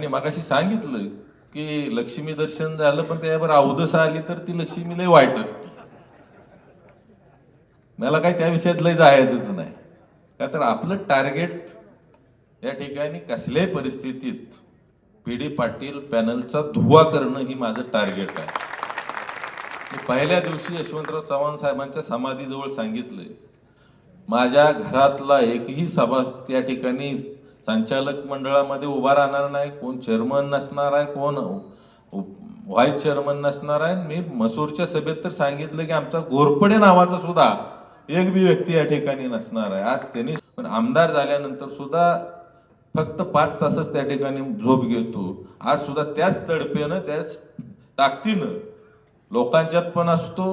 आणि मगाशी सांगितलं की लक्ष्मी दर्शन झालं पण त्यावर अवदसा आली तर ती लक्ष्मी लय वाईट असते. मला काय त्या विषयात लय जायचंच नाही. का तर आपलं टार्गेट या ठिकाणी कसल्याही परिस्थितीत पी डी पाटील पॅनलचा धुवा करणं ही माझं टार्गेट आहे. पहिल्या दिवशी यशवंतराव चव्हाण साहेबांच्या समाधीजवळ सांगितलंय माझ्या घरातला एकही सभा त्या ठिकाणी संचालक मंडळामध्ये उभा राहणार नाही कोण चेअरमन नसणार आहे कोण व्हाईस चेअरमन नसणार आहे. मी मसूरच्या सभेत तर सांगितलं की आमचा घोरपडे नावाचा सुद्धा एक बी व्यक्ती या ठिकाणी नसणार आहे. आज त्यांनी पण आमदार झाल्यानंतर सुद्धा फक्त पाच तासच त्या ठिकाणी झोप घेतो. आज सुद्धा त्याच तडपेनं त्याच ताकदीनं लोकांच्यात पण असतो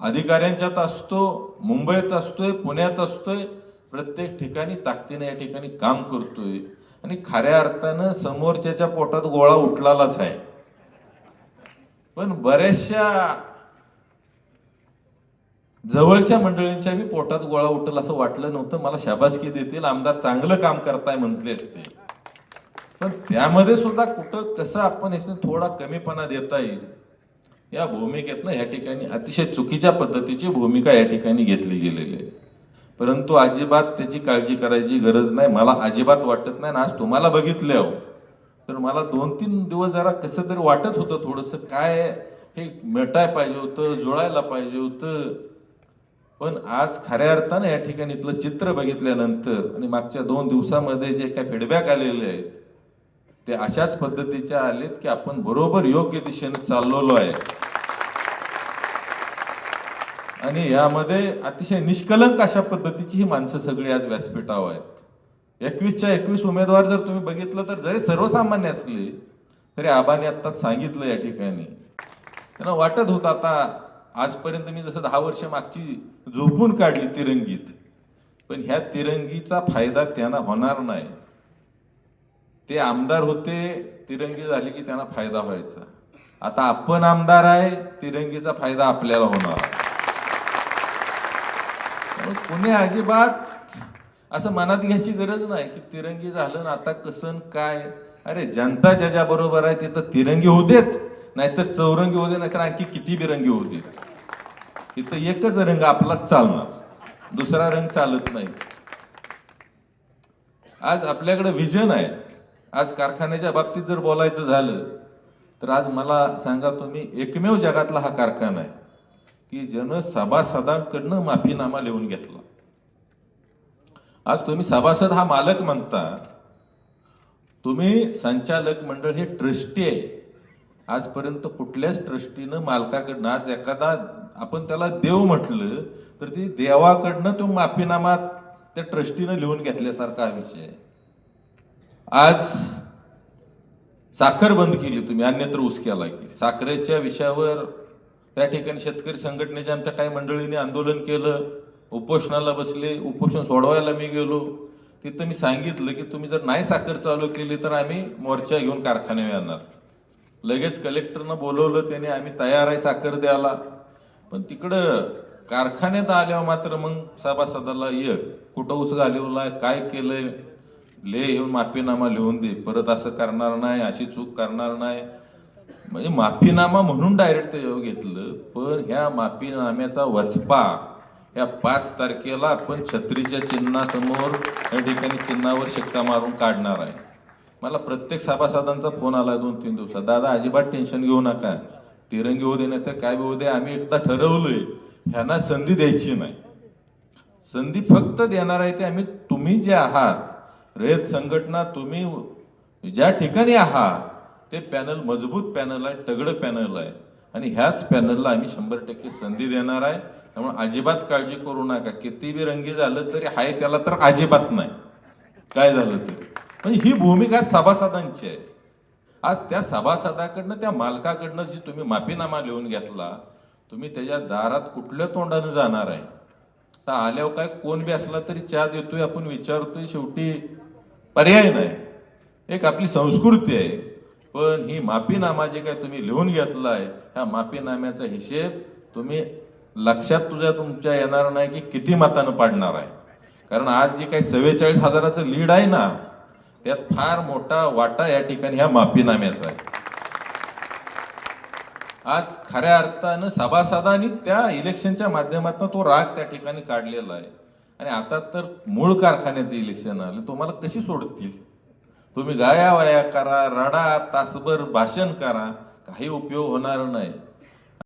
अधिकाऱ्यांच्यात असतो मुंबईत असतोय पुण्यात असतोय प्रत्येक ठिकाणी ताकदीने या ठिकाणी काम करतोय. आणि खऱ्या अर्थानं समोरच्याच्या पोटात गोळा उठलालाच आहे. पण बऱ्याचशा जवळच्या मंडळींच्या बी पोटात गोळा उठल असं वाटलं नव्हतं. मला शाबासकी देतील. आमदार चांगलं काम करताय म्हटले असते. पण त्यामध्ये सुद्धा कुठं कसं आपण थोडा कमीपणा देता येईल या भूमिकेतनं या ठिकाणी अतिशय चुकीच्या पद्धतीची भूमिका या ठिकाणी घेतली गेलेली आहे. परंतु अजिबात त्याची काळजी करायची गरज नाही. मला अजिबात वाटत नाही आणि आज तुम्हाला बघितले हो तर मला दोन तीन दिवस जरा कसं तरी वाटत होतं थोडंसं काय हे मिटाय पाहिजे होतं जुळायला पाहिजे होतं. पण आज खऱ्या अर्थानं या ठिकाणी इथलं चित्र बघितल्यानंतर आणि मागच्या दोन दिवसामध्ये जे काय फीडबॅक आलेले आहेत ते अशाच पद्धतीच्या आलेत की आपण बरोबर योग्य दिशेने चाललेलो आहे. आणि यामध्ये अतिशय निष्कलंक अशा पद्धतीची ही माणसं सगळी आज व्यासपीठावर आहेत. एकवीसच्या एकवीस उमेदवार जर तुम्ही बघितलं तर जरी सर्वसामान्य असले तरी आबाने आत्ताच सांगितलं या ठिकाणी. त्यांना वाटत होतं आता आजपर्यंत मी जसं दहा वर्ष मागची झोपून काढली तिरंगीत पण ह्या तिरंगीचा फायदा त्यांना होणार नाही. ते आमदार होते तिरंगी झाली की त्यांना फायदा व्हायचा. आता आपण आमदार आहे तिरंगीचा फायदा आपल्याला होणार. पुणे अजिबात असं मनात घ्यायची गरज नाही की तिरंगी झालं ना आता कसं काय. अरे जनता ज्याच्या बरोबर आहे तिथं तिरंगी होऊ देत नाहीतर चौरंगी होऊ दे नाहीतर आणखी किती बिरंगी होऊ देत. इथं एकच रंग आपलाच चालणार. दुसरा रंग चालत नाही. आज आपल्याकडे विजन आहे. आज कारखान्याच्या बाबतीत जर बोलायचं झालं तर आज मला सांगा तुम्ही एकमेव जगातला हा कारखाना आहे. की ज्यानं सभासदांकडनं माफीनामा लिहून घेतला. आज तुम्ही सभासद हा मालक म्हणता. तुम्ही संचालक मंडळ हे ट्रस्टी आहे. आजपर्यंत कुठल्याच ट्रस्टीनं मालकाकडनं आज एखादा आपण त्याला देव म्हटलं तर ती देवाकडनं तो माफीनामा त्या ट्रस्टीनं लिहून घेतल्यासारखा हा विषय आहे. आज साखर बंद केली तुम्ही अन्यत्र ऊस केला की. साखरेच्या विषयावर त्या ठिकाणी शेतकरी संघटनेच्या आमच्या काही मंडळींनी आंदोलन केलं उपोषणाला बसले उपोषण सोडवायला मी गेलो. तिथं मी सांगितलं की तुम्ही जर नाही साखर चालू केली तर आम्ही मोर्चा घेऊन कारखान्यावर येणार. लगेच कलेक्टरनं बोलवलं त्याने आम्ही तयार आहे साखर द्यायला. पण तिकडं कारखान्यात आल्यावर मात्र मग सभासदाला ये कुठं उस घालवला काय केलंय? ले येऊन माफीनामा लिहून दे परत असं करणार नाही अशी चूक करणार नाही. म्हणजे माफीनामा म्हणून डायरेक्ट त्याच्यावर घेतलं पण ह्या माफीनाम्याचा वचपा या पाच तारखेला आपण छत्रीच्या चिन्हासमोर या ठिकाणी चिन्हावर शिक्का मारून काढणार आहे. मला प्रत्येक सभासदांचा फोन आला दोन तीन दिवसात. दादा अजिबात टेन्शन घेऊ नका. तिरंगी होऊ दे नाही तर काय होऊ दे आम्ही एकदा ठरवलंय ह्यांना संधी द्यायची नाही. संधी फक्त देणार आहे ते आम्ही तुम्ही जे आहात रयत संघटना तुम्ही ज्या ठिकाणी आहात ते पॅनल मजबूत पॅनल आहे तगडं पॅनल आहे. आणि ह्याच पॅनलला आम्ही शंभर टक्के संधी देणार आहे. त्यामुळे अजिबात काळजी करू नका. किती बी रंगी झालं तरी आहे त्याला तर अजिबात नाही. काय झालं ते म्हणजे ही भूमिका सभासदांची आहे. आज त्या सभासदाकडनं त्या मालकाकडनं जी तुम्ही माफीनामा लिहून घेतला तुम्ही त्याच्या दारात कुठल्या तोंडानं जाणार आहे? तर आल्यावर काय कोण बी असला तरी चहा देतोय आपण विचारतोय शेवटी पर्याय नाही. एक आपली संस्कृती आहे. पण ही माफीनामा जे काय तुम्ही लिहून घेतला आहे ह्या माफीनाम्याचा हिशेब तुम्ही लक्षात तुझ्या तुमच्या येणार नाही की किती मतानं पाडणार आहे. कारण आज जे काही चव्वेचाळीस हजाराचं लीड आहे ना त्यात फार मोठा वाटा या ठिकाणी ह्या माफीनाम्याचा आहे. आज खऱ्या अर्थानं सभासदांनी त्या इलेक्शनच्या माध्यमातून तो राग त्या ठिकाणी काढलेला आहे. आणि आता तर मूळ कारखान्याचं इलेक्शन आलं तुम्हाला कशी सोडतील? तुम्ही गाया वाया करा रडा तासभर भाषण करा काही उपयोग होणार नाही.